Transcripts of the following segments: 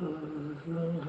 Mm-hmm.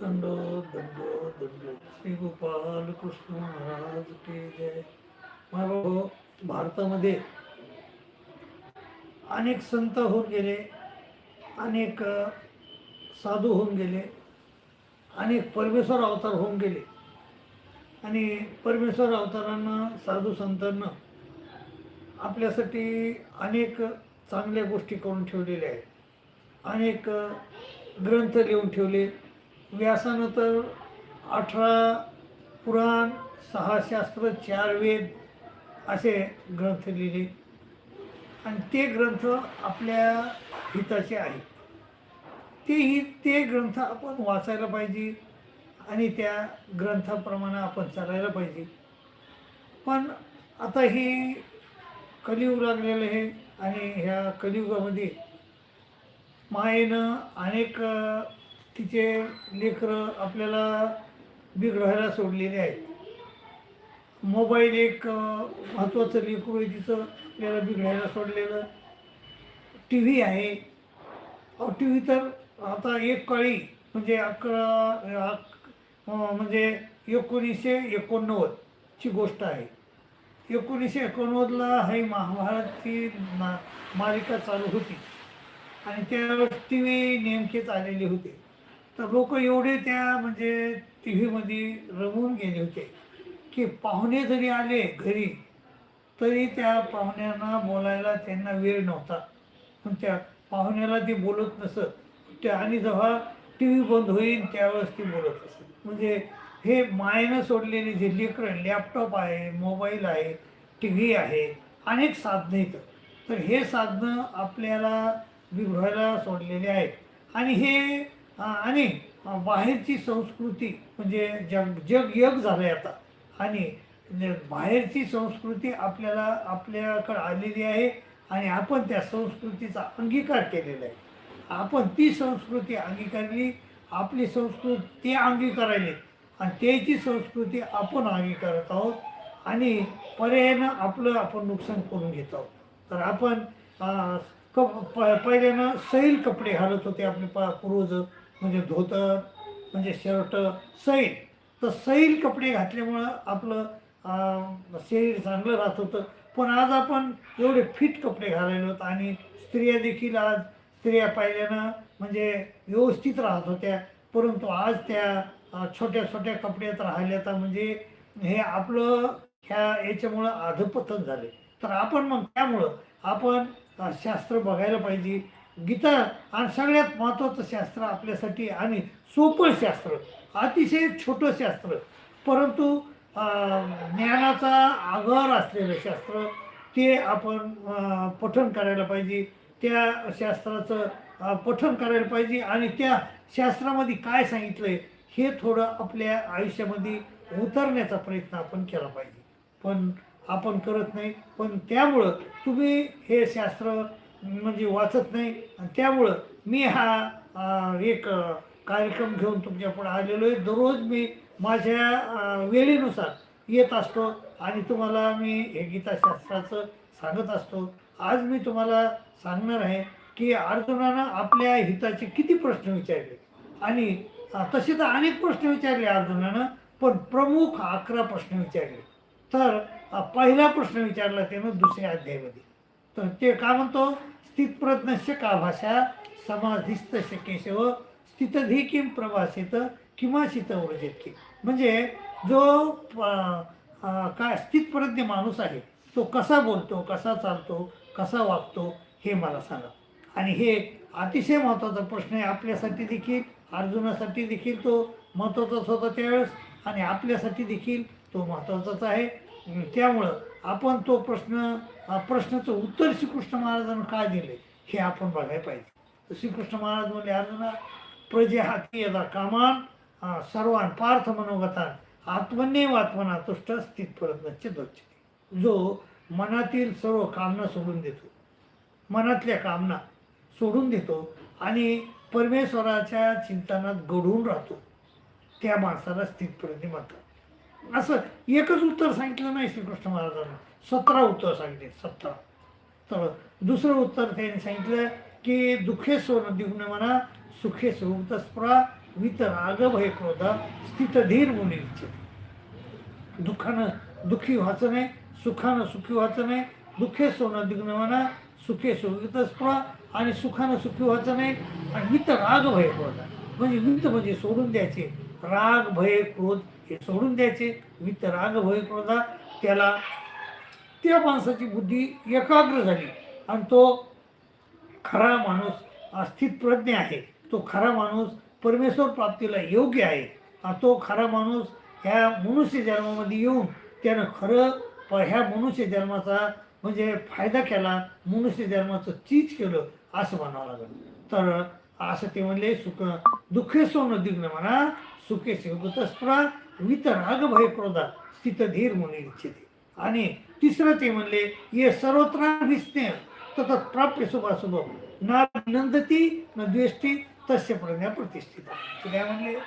दंडो दंडो दंडो. Shri Gopal Krishna Maharaj के जय. महाराज भारतामध्ये अनेक संत होऊन गेले अनेक साधू होऊन गेले अनेक परमेश्वर अवतार होऊन गेले. आणि परमेश्वर अवतारांना साधू संतांना आपल्यासाठी अनेक चांगल्या गोष्टी करून ठेवलेल्या आहेत. अनेक ग्रंथ लिहून ठेवले. व्यासानं तर अठरा पुराण सहा शास्त्र चार वेद असे ग्रंथ लिहिले. आणि ते ग्रंथ आपल्या हिताचे आहेत. तेही ते ग्रंथ आपण वाचायला पाहिजे आणि त्या ग्रंथाप्रमाणे आपण चालायला पाहिजे. पण आता ही कलियुग लागलेलं आहे आणि ह्या कलियुगामध्ये मायेनं अनेक तिचे लेकरं आपल्याला बिघडवायला सोडलेले आहेत. मोबाईल एक महत्त्वाचं लेकरू आहे तिचं आपल्याला बिघडायला सोडलेलं. टी व्ही आहे. टी व्ही तर आता एक काळी म्हणजे अकरा अक- म्हणजे एकोणीसशे एकोणनव्वदची गोष्ट आहे. एकोणीसशे एकोणनव्वदला ही महाभारतची मा मालिका चालू होती. आणि त्यावेळेस टी व्ही नेमकेच आलेले होते. तर लोक एवढे त्या म्हणजे टी व्हीमध्ये रमून गेले होते की पाहुणे जरी आले घरी तरी त्या पाहुण्यांना बोलायला त्यांना वेळ नव्हता. पण त्या पाहुण्याला ते बोलत नसत. त्या आणि जेव्हा टी व्ही बंद होईल त्यावेळेस ती बोलत असत. म्हणजे हे मायनं सोडलेले जे लेकरं लॅपटॉप आहे मोबाईल आहे टी व्ही आहे अनेक साधनं इथं तर हे साधनं आपल्याला विभ्रायला सोडलेले आहेत. आणि हे आणि बाहेरची संस्कृती म्हणजे जग जग यग झालं आहे आता. आणि बाहेरची संस्कृती आपल्याला आपल्याकडं आलेली आहे आणि आपण त्या संस्कृतीचा अंगीकार केलेला आहे. आपण ती संस्कृती अंगीकारली आपली संस्कृती ते अंगीकारायली आणि त्याची संस्कृती आपण अंगीकारत आहोत आणि पर्यायानं आपलं आपण नुकसान करून घेत आहोत. तर आपण कप प पहिल्यानं सैल कपडे घालत होते आपले पा पूर्वज. म्हणजे धोतर म्हणजे शर्ट सैल. तर सैल कपडे घातल्यामुळं आपलं शरीर चांगलं राहत होतं. पण आज आपण एवढे फिट कपडे घालायलो आणि स्त्रिया देखील आज स्त्रिया पाहिल्यानं म्हणजे व्यवस्थित राहत होत्या. परंतु आज त्या छोट्या छोट्या कपड्यात राहिल्या तर म्हणजे हे आपलं ह्या याच्यामुळं आधपतन झाले. तर आपण मग त्यामुळं आपण शास्त्र बघायला पाहिजे. गीता आणि सगळ्यात महत्त्वाचं शास्त्र आपल्यासाठी आणि सोपं शास्त्र अतिशय छोटं शास्त्र. परंतु ज्ञानाचा आगर असलेलं शास्त्र ते आपण पठन पठण करायला पाहिजे. त्या शास्त्राचं पठन पठण करायला पाहिजे आणि त्या शास्त्रामध्ये काय सांगितलं आहे हे थोडं आपल्या आयुष्यामध्ये उतरण्याचा प्रयत्न आपण केला पाहिजे. पण आपण करत नाही. पण त्यामुळं तुम्ही हे शास्त्र म्हणजे वाचत नाही. आणि त्यामुळं मी हा एक कार्यक्रम घेऊन तुमच्यापुढे आलेलो आहे. दररोज मी माझ्या वेळेनुसार येत असतो आणि तुम्हाला मी हे गीताशास्त्राचं सांगत असतो. आज मी तुम्हाला सांगणार आहे की अर्जुनानं आपल्या हिताचे किती प्रश्न विचारले. आणि तसे तर अनेक प्रश्न विचारले अर्जुनानं पण प्रमुख अकरा प्रश्न विचारले. तर पहिला प्रश्न विचारला त्यानं दुसऱ्या अध्यायामध्ये. ते का म्हणतो? स्थितप्रज्ञस्य का भाषा? समाधिस्त केशव स्थितधी किम प्रवासित किमाशित व्रजेत की म्हणजे जो काय स्थितप्रज्ञ माणूस आहे तो कसा बोलतो कसा चालतो कसा वागतो हे मला सांगा. आणि हे अतिशय महत्त्वाचा प्रश्न आहे. आपल्यासाठी देखील अर्जुनासाठी देखील तो महत्त्वाचाच होता त्यावेळेस. आणि आपल्यासाठी देखील तो महत्त्वाचाच आहे. त्यामुळं आपण तो प्रश्न प्रश्नाचं उत्तर श्रीकृष्ण महाराजांना काय दिले हे आपण बघायला पाहिजे. श्रीकृष्ण महाराज म्हणले अर्जुना प्रजे हाती यदा कामान सर्वान पार्थ मनोगतान आत्मन्यव आत्मना तुष्ट स्थित परत दोच्छ जो मनातील सर्व कामना सोडून देतो मनातल्या कामना सोडून देतो आणि परमेश्वराच्या चिंतनात गढून राहतो त्या माणसाला स्थितप्रज्ञ म्हणतात असं एकच उत्तर सांगितलं नाही श्रीकृष्ण महाराजांना. सतरा उत्तर सांगितले सतरा. तर दुसरं उत्तर त्यांनी सांगितलं की दुःखे सोन दिग्न म्हणा सुखे स्पृहा वितराग भय क्रोधा स्थितधीर धीर इच्छित दुःखानं दुःखी व्हायचं नाही सुखानं सुखी व्हायचं नाही दुःखे सोनं दिग्न म्हणा सुखे स्पृहा आणि सुखानं सुखी व्हायचं नाही आणि वित राग भय क्रोध म्हणजे वित म्हणजे सोडून द्यायचे. राग भय क्रोध ते सोडून द्यायचे. वित्त राग भय क्रोधा त्याला त्या माणसाची बुद्धी एकाग्र झाली. आणि तो खरा माणूस अस्थित प्रज्ञ आहे. तो खरा माणूस परमेश्वर प्राप्तीला योग्य आहे. तो खरा माणूस ह्या मनुष्य जन्मामध्ये येऊन त्यानं खरं प ह्या मनुष्य जन्माचा म्हणजे फायदा केला. मनुष्य जन्माचं चीज केलं असं म्हणावं लागलं. तर असं ते म्हणले सुख दुःखे सोनं दिग्न म्हणा सुखे शिवगतस्प्रा वितराग भय क्रोधा स्थित धीर म्हणून इच्छिते. आणि तिसरं ते म्हणले ये सर्वत्र विस्नेह ततत प्राप्य शुभाशुभ हो. ना नंदती न द्वेष्टी तस्य प्रज्ञा प्रतिष्ठिता. काय म्हणले?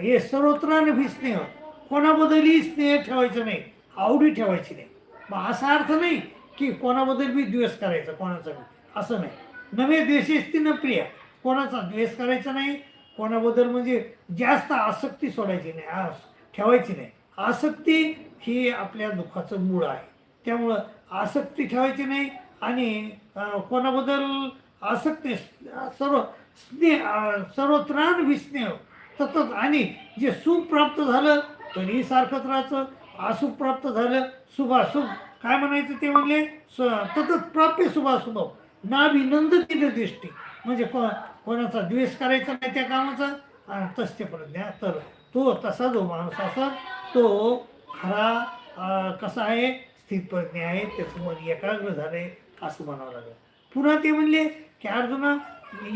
हे सर्वत्र विस्नेह कोणाबद्दलही स्नेह ठेवायचं नाही आवडी ठेवायची नाही. मग असा अर्थ नाही की कोणाबद्दल बी द्वेष करायचा कोणाचा असं नाही. नवे द्वेषेस्ती न प्रिया. कोणाचा द्वेष करायचा नाही कोणाबद्दल म्हणजे जास्त आसक्ती सोडायची नाही आस ठेवायची नाही. आसक्ती ही आपल्या दुःखाचं मूळ आहे. त्यामुळं आसक्ती ठेवायची नाही आणि कोणाबद्दल आसक्ती सर्व स्नेह सर्वत्राण विस्नेह ततच आणि जे सुख प्राप्त झालं तरीही सारखंच राहायचं. आसुख प्राप्त झालं शुभाशुभ काय म्हणायचं ते म्हणले स- ततच प्राप्य शुभाशुभ नाभिनंदती दृष्टी म्हणजे को कोणाचा द्वेष करायचा नाही त्या कामाचा आणि तस्य प्रज्ञा तर तो तसा जो माणूस असा तो खरा कसा आहे स्थितप्रज्ञ आहे त्याचं मन एकाग्र झाले असं म्हणावं लागेल. पुन्हा ते म्हणले की अर्जुना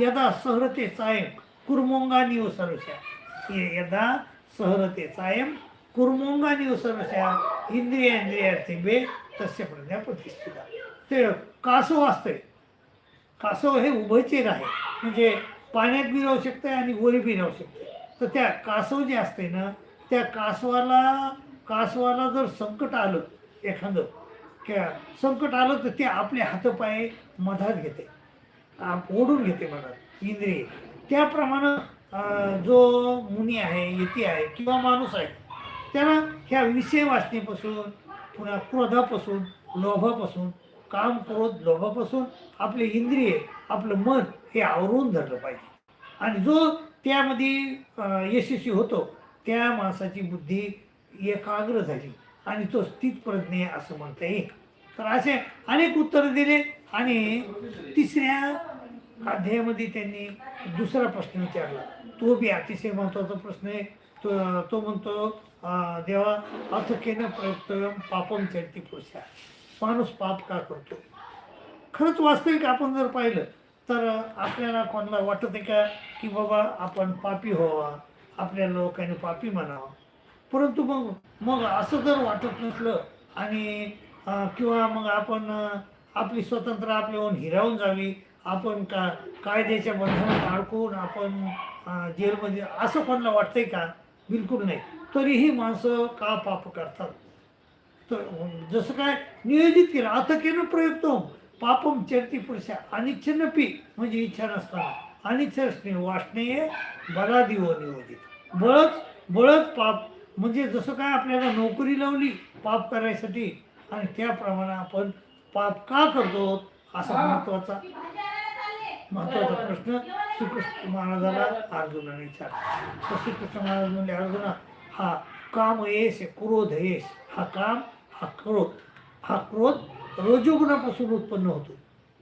यदा सहरते चायम कुर्मोंगा निवसरुषा यदा सहरते चायम कुर्मोंगा निवसरुषा इंद्रिया इंद्रियार्थी बे तस्य प्रज्ञा प्रतिष्ठिता. ते कासव असतंय कासव हे उभयचेर आहे म्हणजे पाण्यात बी राहू शकते आणि वर बी राहू शकते. तर त्या कासव जे असते ना त्या कासवाला कासवाला जर संकट आलं एखादं क्या संकट आलं तर ते आपले हातपाय मधात घेते. ओढून घेते मनात इंद्रिय. त्याप्रमाणे जो मुनी आहे यती आहे किंवा माणूस आहे त्याला ह्या विषय वाचनेपासून पुन्हा क्रोधापासून लोभापासून काम क्रोध लोभापासून. आपले इंद्रिय आपलं मन हे आवरून धरलं पाहिजे. आणि जो त्यामध्ये यशस्वी होतो त्या माणसाची बुद्धी एकाग्र झाली. आणि तो स्थितप्रज्ञ असं म्हणता येईल. तर असे अनेक उत्तरं दिले आणि तिसऱ्या अध्यायामध्ये त्यांनी दुसरा प्रश्न विचारला. तो बी अतिशय महत्त्वाचा प्रश्न आहे. तो तो म्हणतो देवा अथ केनं प्रयुक्तव्यम पापम चरती पुरुषा माणूस पाप का करतो? खरंच वास्तविक आपण जर पाहिलं तर आपल्याला कोणाला वाटत आहे का की बाबा आपण पापी व्हावा आपल्या लोकांनी पापी म्हणावा? परंतु मग मग असं जर वाटत नसलं आणि किंवा मग आपण आपली स्वतंत्र आपल्याहून हिरावून जावी आपण का कायद्याच्या बंधनात अडकून आपण जेलमध्ये असं कोणाला वाटतंय का? बिलकुल नाही. तरीही माणसं का पाप करतात? जसं काय नियोजित केलं. आता केलं प्रयुक्त पापम चरती पुरुषा. अनिच्छन पी म्हणजे इच्छा नसताना. अनिच्छस्ने वासने बलादिव नियोजित. बळच बळच पाप. म्हणजे जसं काय आपल्याला नोकरी लावली पाप करायसाठी आणि त्याप्रमाणे आपण पाप का करतो? असा महत्त्वाचा महत्त्वाचा प्रश्न श्रीकृष्ण महाराजाला अर्जुनाने विचारला. श्रीकृष्ण महाराज म्हणजे अर्जुना हा काम येस क्रोध येस. हा काम हा क्रोध हा क्रोध रजोगुणापासून उत्पन्न होतो.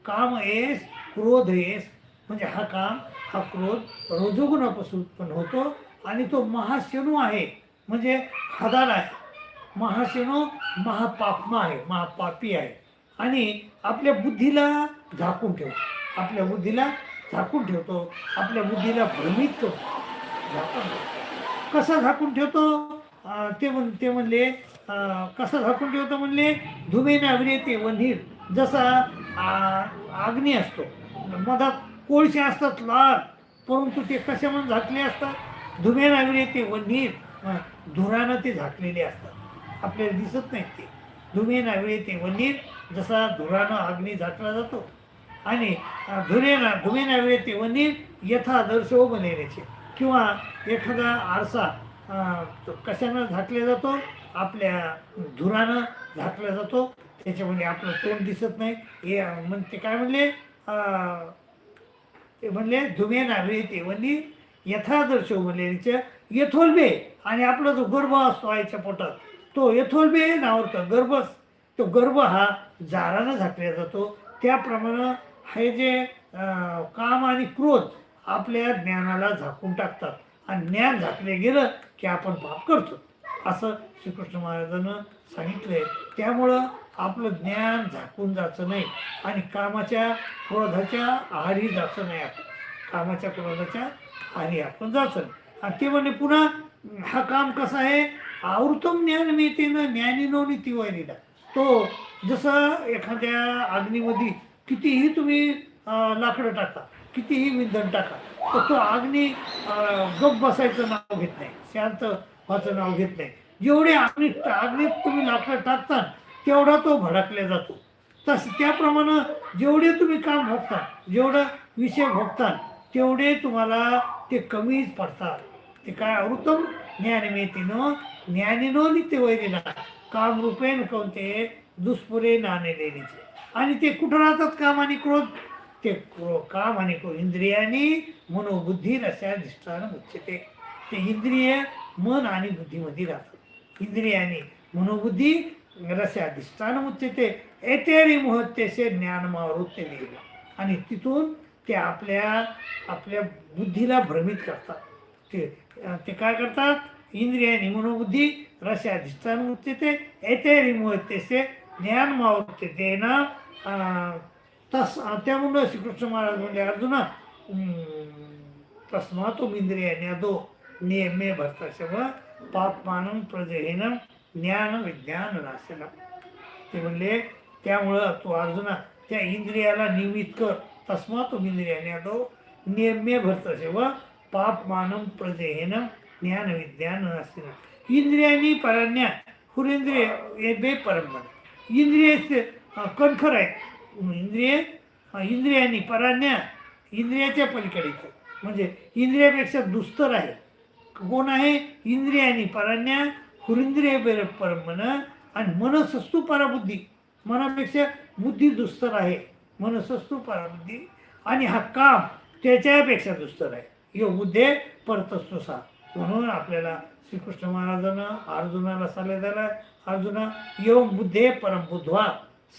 काम येस क्रोध येस. म्हणजे हा काम हा क्रोध रजोगुणापासून उत्पन्न होतो आणि तो महाशेणू आहे. म्हणजे खदार आहे. महाशेणू महापापमा आहे महापापी आहे. आणि आपल्या बुद्धीला झाकून ठेवतो. आपल्या बुद्धीला झाकून ठेवतो. आपल्या बुद्धीला भ्रमित करतो. झाकून ठेवतो. कसा झाकून ठेवतो? ते म्हण ते म्हणले कसं झाकून ठेवतो म्हणले? धुमेने नागरी वन्हीर जसा अग्नी असतो. मधात कोळसे असतात लाल. परंतु ते कशामध्ये झाकले असतात? धुमेन नागरी ते धुरानं ते झाकलेले असतात. आपल्याला दिसत नाहीत ते. धुमेन नागरी ते जसा धुरानं अग्नी झाकला जातो. आणि धुरेना धुमे नावे ते वनीर यथा दर्शव किंवा एखादा आरसा कशानं झाकला जातो? आपल्या धुरानं झाकला जातो. त्याच्यामध्ये आपलं तोंड दिसत नाही. हे अ, म्हण ते काय म्हणले? ते म्हणले धुमे नावे म्हणजे यथादर्श उमलेलीच्या यथोल्बे आणि आपला जो गर्भ असतो आईच्या पोटात तो यथोल्बे नावरतो गर्भच तो गर्भ हा जारानं झाकला जातो. त्याप्रमाणे हे जे काम आणि क्रोध आपल्या ज्ञानाला झाकून टाकतात. आणि ज्ञान झाकले गेलं की आपण पाप करतो. असं श्रीकृष्ण महाराजांनं सांगितलंय. त्यामुळं आपलं ज्ञान झाकून जायचं नाही आणि कामाच्या क्रोधाच्या आहारी जायचं नाही आपण. कामाच्या क्रोधाच्या आहारी आपण जायचं आणि ते म्हणजे पुन्हा हा काम कसा आहे? आवृतम ज्ञान मिळतेनं ज्ञानीनो नीती तो जसं एखाद्या अग्नीमध्ये कितीही तुम्ही लाकडं टाका कितीही विंधन टाका तर तो अग्नी गप बसायचं नाव घेत नाही. शांत माझं नाव घेत नाही. जेवढे अग्निष्ट अग्नित तुम्ही लाकडं टाकता तेवढा तो भडकला जातो. तस त्याप्रमाणे जेवढे तुम्ही काम भोगता जेवढं विषय भोगता तेवढे तुम्हाला ते कमीच पडतात. ते काय अवृतम? ज्ञानमेतीनो ज्ञानीनो नित्य वैरीला काम रूपेन कोणते दुष्पुरे नाणे लेणीचे आणि ते कुठं राहतात काम आणि क्रोध? ते क्रो काम आणि क्रोध. इंद्रियानी मनोबुद्धी दिष्टानं उच्चते ते इंद्रिय मन आणि बुद्धीमध्ये राहतात. इंद्रियाने मनोबुद्धी रस्याधिष्ठान उच्चते एतेरी ज्ञान ज्ञानमावृत्ते लिहिलं आणि तिथून ते आपल्या आपल्या बुद्धीला भ्रमित करतात. ते ते काय करतात? इंद्रियानी मनोबुद्धी रस्याधिष्ठान उच्चते एतेरी मुहत्तेसे ज्ञान मावृत्ते देणं तस त्यामुळं श्रीकृष्ण महाराज म्हणजे अर्जुना तस्मातो अदो नियमे भर्तशव पापमानं प्रजहीनं ज्ञान विज्ञान नाशनं. ते म्हणले त्यामुळं तू अर्जुना त्या इंद्रियाला नियमित कर. तस्मातो इंद्रियान्यादो नियम्य भर्तशव पापमानं प्रजहीनं ज्ञान विज्ञान नाशनं. इंद्रियानी परण्या हुरेंद्रिय हे बे परंपरा. इंद्रिय कणखर आहेत. इंद्रिय इंद्रियानी पराण्या इंद्रियाच्या पलीकडे म्हणजे इंद्रियापेक्षा दुस्तर आहे. कोण आहे इंद्रियानी पराण्या हुरिंद्रिय बेर परमन आणि मनसस्तू पराबुद्धी. मनापेक्षा बुद्धी दुस्तर आहे मनसस्तू पराबुद्धी. आणि हा काम त्याच्यापेक्षा दुस्तर आहे. यो बुद्धे परतस्तू सा. म्हणून आपल्याला श्रीकृष्ण महाराजानं अर्जुनाला सल्ला दिला अर्जुना यो बुद्धे परम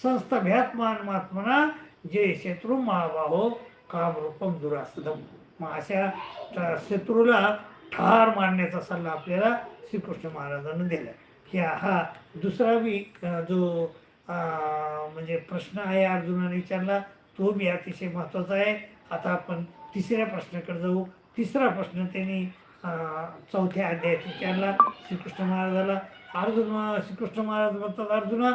संस्थभ्यात महात्मना जे शत्रू महाबाहो कामरूपम दुरासदम मग अशा शत्रूला ठार मारण्याचा सल्ला आपल्याला श्रीकृष्ण महाराजांनी दिला ह्या हा दुसरा बी जो म्हणजे प्रश्न आहे अर्जुनाने विचारला तो बी अतिशय महत्त्वाचा आहे. आता आपण तिसऱ्या प्रश्नाकडे जाऊ. तिसरा प्रश्न त्यांनी चौथ्या अध्यायात विचारला श्रीकृष्ण महाराजाला. अर्जुन श्रीकृष्ण महाराज म्हणतात अर्जुना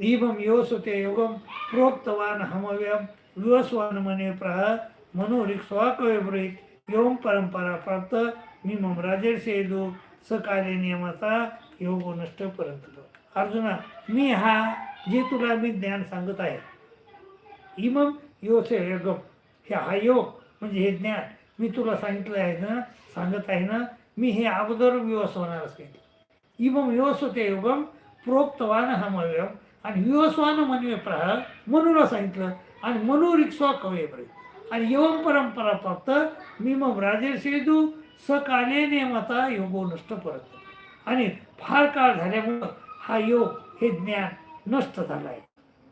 इमम योस होते योगम प्रोक्तवान हमव्यम विवस्वान मने प्रह मनोरिक स्वाकव्यब्रहित योम परंपरा प्राप्त मिमम राजेशेदू सकाले नियमाचा योग नष्ट परंत अर्जुना मी हा जे तुला मी ज्ञान सांगत आहे इमम योसे योगम हे हा योग म्हणजे हे ज्ञान मी तुला सांगितलं आहे ना सांगत आहे ना मी हे अगोदर विवस्वानाला सांगितलं इमम विवस्वते योगम प्रोक्तवान हमव्यम आणि विवस्वान मनवे प्रह मनूला सांगितलं आणि मनु रिक्स्वा कवे आणि एवम परंपरा प्राप्त मी मग राजेशेदू सकाले नेमता योगो नष्ट परत. आणि फार काळ झाल्यामुळं हा योग हे ज्ञान नष्ट झालं आहे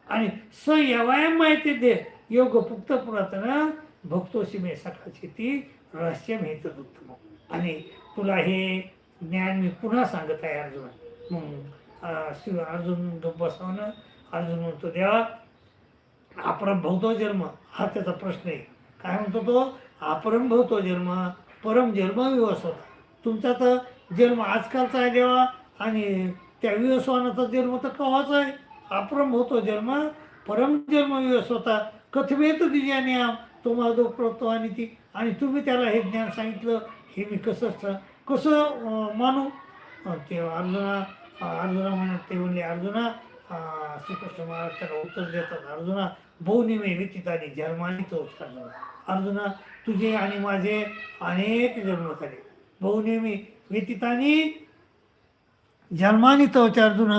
आणि स यवायम माहिती दे योग पुक्त पुरातन भक्तोशी मे सकाळची ती रहस्य माहीत उत्तम. आणि तुला हे ज्ञान मी पुन्हा सांगत आहे अर्जुना. मग शिव अर्जुन बसवणं अर्जुन म्हणतो देवा अपरम भवतो जन्म. हा त्याचा प्रश्न आहे. काय म्हणतो तो? आपण भवतो जन्म. परम जन्म होता तुमचा तर जन्म आजकालचा आहे देवा आणि त्या विवस्वानाचा जन्म तर कवाच आहे. आप्रम होतो जन्म परम जन्म होता कथमेत दिजा आम तो माझो प्रतो आणि ती आणि तुम्ही त्याला हे ज्ञान सांगितलं हे मी कसं कसं मानू? ते अर्जुना अर्जुना म्हणत ते म्हणले अर्जुना श्रीकृष्ण महाराज त्याला उत्तर देतात. अर्जुना बहुनिमे व्यतीताने जन्माने तो अर्जुना. अर्जुना तुझे आणि माझे अनेक जन्म झाले. बहुनेमी व्यतीतानी जन्मानी तवच अर्जुन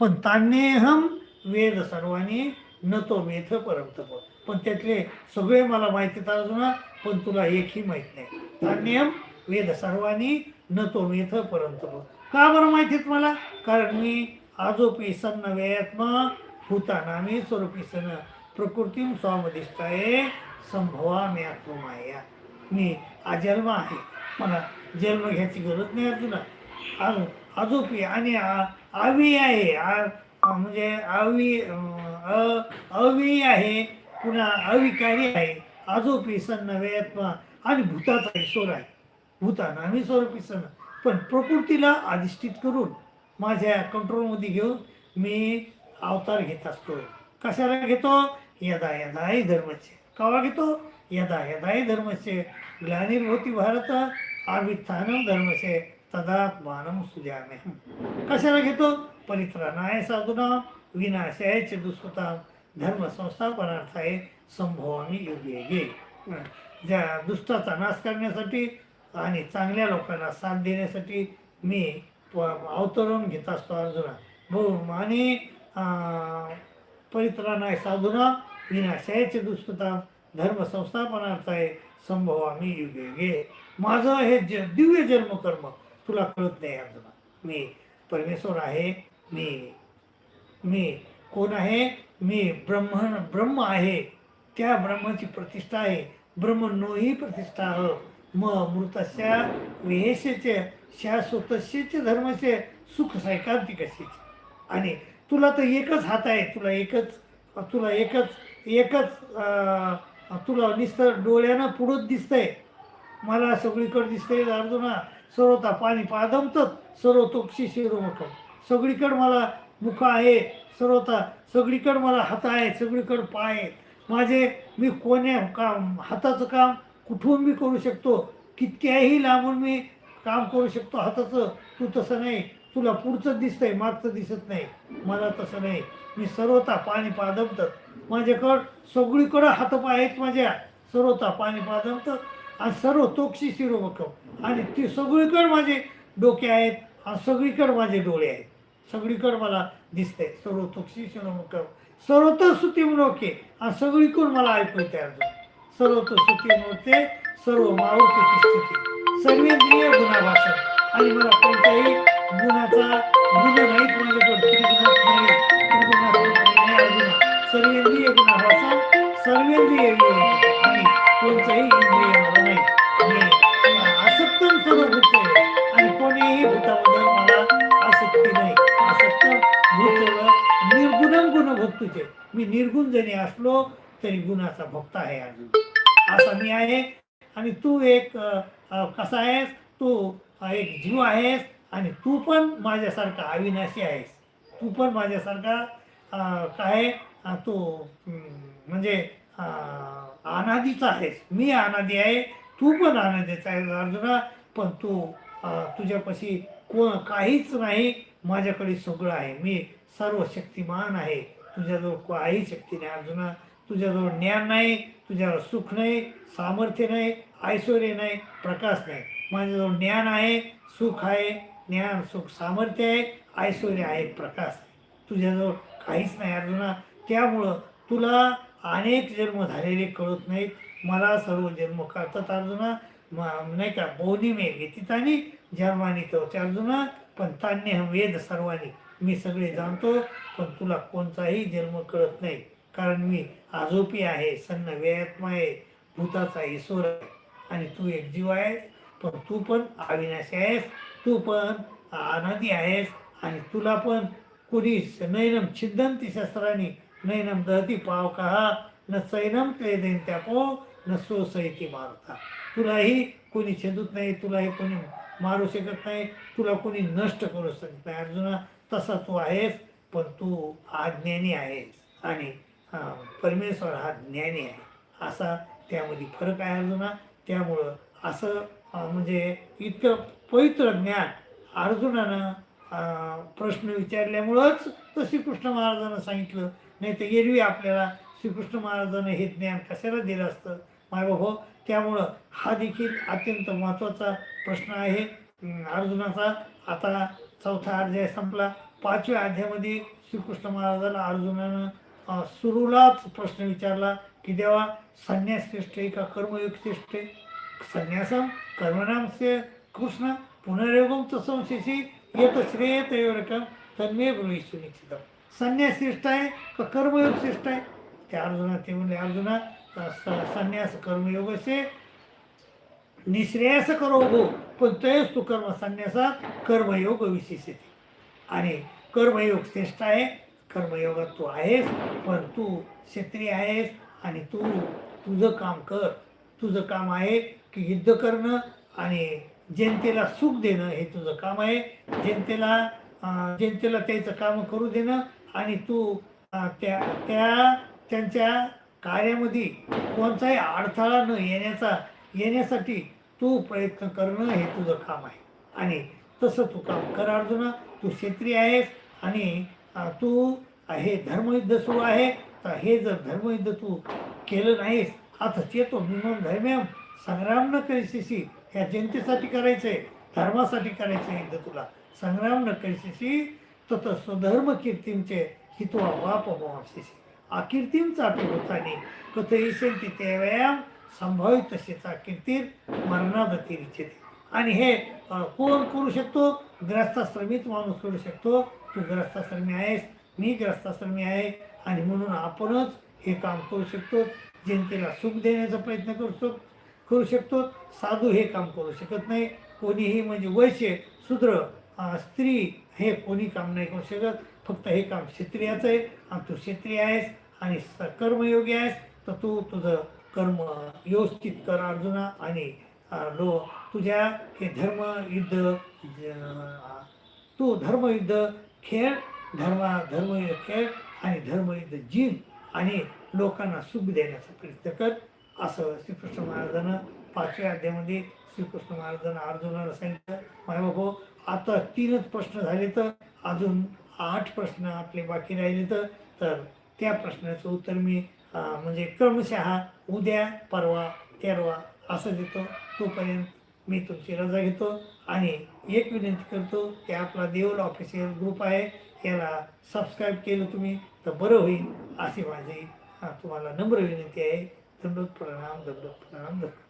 पण तान्येहम वेद सर्वांनी न तो मेथ परमतप पण त्यातले सगळे मला माहिती तर अर्जुना पण तुला एकही माहीत नाही. तान्यम वेद सर्वांनी न तो मेथ परमतप का बरं माहिती मला? कारण मी आजोपी सन्न व्ययात्मा भूतानामी स्वरूपी सन प्रकृती स्वामदिष्टाये संभवा मी आत्ममाया मी अजन्म आहे. मला जन्म घ्यायची गरज नाही तुला अजून अजोपी आणि आवी आहे. म्हणजे आवी अ- अवी आहे. पुन्हा अविकारी आहे. आजोपी सन्न वेत्मा आणि भूताचा ईश्वर आहे. भूतान आम्ही स्वरूपी सण. पण प्रकृतीला अधिष्ठित करून माझ्या कंट्रोलमध्ये घेऊन मी अवतार घेत असतो. कशाला घेतो? यदा यदाही धर्मचे कवा घेतो? यदा यदाही धर्मचे ग्लानिर्भूती भारत आवित्थानम धर्मचे तदात्मानम सुजामे कशाला घेतो? परित्राणाय साधुना विनाशाय च दुष्कृता। धर्म संभव संभवामी योगे गे ज्या दुष्टाचा नाश करण्यासाठी आणि चांगल्या लोकांना साथ देण्यासाठी मी प- अवतरण घेत असतो अर्जुना। बहु आणि परित्राणाय साधुना विनाशायचे दुष्कृता धर्म संस्थापनार्थाय आम्ही युगे युगे माझं हे ज दिव्य जन्मकर्म तुला कळत नाही अर्जुना. मी परमेश्वर आहे मी मी कोण आहे? मी ब्रह्मण ब्रह्म आहे. त्या ब्रह्माची प्रतिष्ठा आहे. ब्रह्म नोही प्रतिष्ठा ह म मृतस्या वेहेशेचे शाश्वतस्यचे धर्माचे सुख सैकांतिक असेचे आणि तुला तर एकच हात आहे तुला एकच तुला एकच एकच तुला नुसतं डोळ्यानं पुढंच दिसतंय. मला सगळीकडे दिसतंय अर्जुना. सर्वता पाणी पादमतात सर्व तोक्षी शिरोमुखम सगळीकडे मला मुख आहे सर्वता सगळीकडे मला हात आहे सगळीकडे पाय आहेत. माझे मी कोण्या काम हाताचं काम कुठून मी करू शकतो? कितक्याही लांबून मी काम करू शकतो हाताचं तू तसं नाही. तुला पुढचं दिसतंय मागचं दिसत नाही. मला तसं नाही. मी सर्वता पाणी पादमतात माझ्याकडं सगळीकडं हातपाय आहेत माझ्या. सर्वता पाणी पादमतात आणि सर्व तोक्षी शिरोमकम आणि ती सगळीकडे माझे डोके आहेत. आणि सगळीकडे माझे डोळे आहेत. सगळीकडे मला दिसतंय. सर्व तोक्षी शिरोमकम सर्वतर सुती मनोके. आणि सगळीकडून मला ऐकू येते अर्जुन. सर्वतर सुती म्हणते सर्व मारुती स्थिती. सर्वेंद्रिय गुणाभाषण आणि मला कोणत्याही गुणाचा गुण नाहीत माझ्याकडे त्रिगुणात नाही नाही अर्जुना. सर्वेंद्रिय सर्वेंद्रिय आणि इंद्रिय मला नाही. मी सर्व भूत आणि कोणीही भूताबद्दल मला आसक्ती नाही. भूत निर्गुणम गुण मी निर्गुण जरी असलो तरी गुणाचा भक्त आहे अर्जुन. असा मी आहे. आणि तू एक कसा आहेस? तू एक जीव आहेस. आणि तू पण माझ्यासारखा अविनाशी आहेस. तू पण माझ्यासारखा काय तू म्हणजे अनादीचा आहेस. मी अनादी आहे तू पण अनादीचा आहेस अर्जुना. पण तू तुझ्यापाशी कोण काहीच नाही माझ्याकडे सगळं आहे. मी सर्व शक्तिमान आहे. तुझ्याजवळ काही शक्ती नाही अर्जुना. तुझ्याजवळ ज्ञान नाही तुझ्यावर सुख नाही सामर्थ्य नाही ऐश्वर्य नाही प्रकाश नाही. माझ्याजवळ ज्ञान आहे सुख आहे ज्ञान सुख सामर्थ्य आहे ऐश्वर्य आहे प्रकाश आहे. तुझ्याजवळ काहीच नाही अर्जुना. त्यामुळं तुला अनेक जन्म झालेले कळत नाहीत. मला सर्व जन्म कळतात अर्जुना. म- नाही का बोनी मे व्यतीतानी जन्मानी तो अर्जुना. पण तान्य वेद सर्वांनी मी सगळे जाणतो पण तुला कोणताही जन्म कळत नाही. कारण मी आजोपी आहे सन्न व्ययात्मा आहे भूताचा ईश्वर आहे. आणि तू एक जीव आहेस. पण तू पण अविनाशी आहेस तू पण अनादी आहेस आणि तुला पण. कुणी नैनम छिंदंती शस्त्राने नैनम दहती पाव कहा न सैनम क्लेदेन त्यापो न सोसयती मारता. तुलाही कोणी छेदत नाही तुलाही कोणी मारू शकत नाही तुला कोणी नष्ट करू शकत नाही. अर्जुना तसा तू आहेस पण तू आज्ञानी आहेस आणि परमेश्वर हा ज्ञानी आहे. असा त्यामध्ये फरक आहे अर्जुना. त्यामुळं असं म्हणजे इतकं पवित्र ज्ञान अर्जुनानं प्रश्न विचारल्यामुळंच तर श्रीकृष्ण महाराजांना सांगितलं नाही तर एरवी आपल्याला श्रीकृष्ण महाराजांना हे ज्ञान कशाला दिलं असतं? मायबाबा त्यामुळं हा देखील अत्यंत महत्त्वाचा प्रश्न आहे. अर्जुनाचा आता चौथा अध्याय संपला. पाचव्या अध्यायामध्ये श्रीकृष्ण महाराजाला अर्जुनानं सुरूलाच प्रश्न विचारला की देवा संन्यास श्रेष्ठ आहे का? कर्मयोग श्रेष्ठ आहे? संन्यासम कर्मणाम से कृष्ण पुनर्योगम च संशेषी येत श्रेय तयोरकम तन्मे भविष्य सुनिश्चितम संन्यास श्रेष्ठ आहे का कर्मयोग श्रेष्ठ आहे त्या अर्जुना ते म्हणले अर्जुना स- संन्यास कर्मयोग असे निश्रेयस करो हो पण तयच तू कर्म संन्यासात कर्मयोग विशेष येते आणि कर्मयोग श्रेष्ठ आहे कर्मयोगात तू आहेस पण तू क्षत्रिय आहेस आणि तू तुझं काम कर तुझं काम आहे की युद्ध करणं आणि जनतेला सुख देणं हे तुझं काम आहे. जनतेला जनतेला त्याचं काम करू देणं आणि तू त्या त्या त्यांच्या कार्यामध्ये कोणताही अडथळा न येण्याचा येण्यासाठी तू प्रयत्न करणं हे तुझं काम आहे. आणि तसं तू काम कर अर्जुना तू क्षेत्रीय आहेस आणि तू हे धर्मयुद्ध सुरू आहे. तर हे जर धर्मयुद्ध तू केलं नाहीस आता चेतो मिमम धर्म्यम संग्राम न करीसी ह्या जनतेसाठी करायचं आहे धर्मासाठी करायचं आहे एकदा तुला. संग्राम न करीसी तत स्वधर्म कीर्तींचे हितवा वाप मवासेसी अकीर्तीम होतानी कथ कथईसेल तिथे व्यायाम संभावित तसेचा कीर्तीर मरणादती इच्छिते आणि हे कोण करू शकतो? ग्रस्ताश्रमीच माणूस करू शकतो. तू ग्रस्ताश्रमी आहेस मी ग्रस्ताश्रमी आहे आणि म्हणून आपणच हे काम करू शकतो. जनतेला सुख देण्याचा प्रयत्न करू शक करू शकतो. साधू हे काम करू शकत नाही. कोणीही म्हणजे वैश्य शूद्र स्त्री हे कोणी काम नाही करू शकत. फक्त हे काम क्षत्रियाचं आहे. आणि तू क्षत्रिय आहेस आणि स- कर्मयोगी आहेस तर तू तुझं कर्म व्यवस्थित कर अर्जुना आणि लो तुझ्या हे धर्म युद्ध ज- तू धर्मयुद्ध खेळ धर्मा धर्मयुद्ध खेळ आणि धर्मयुद्ध जिंक आणि लोकांना सुख देण्याचा प्रयत्न कर असं श्रीकृष्ण महाराजांना पाचव्या अध्यायामध्ये श्रीकृष्ण महाराजांना अर्जुनाला सांगितलं मायबाबा आता तीनच प्रश्न झाले तर अजून आठ प्रश्न आपले बाकी राहिले तर तर त्या प्रश्नाचं उत्तर मी म्हणजे क्रमशः उद्या परवा तेरवा असं देतो. तोपर्यंत मी तुमची रजा घेतो आणि एक विनंती करतो की आपला देऊल ऑफिशियल ग्रुप आहे याला सबस्क्राईब केलं तुम्ही तर बरं होईल अशी माझी हां तुम्हाला नम्र विनंती आहे. दंडोत प्रणाम दंडोत प्रणाम दंडोत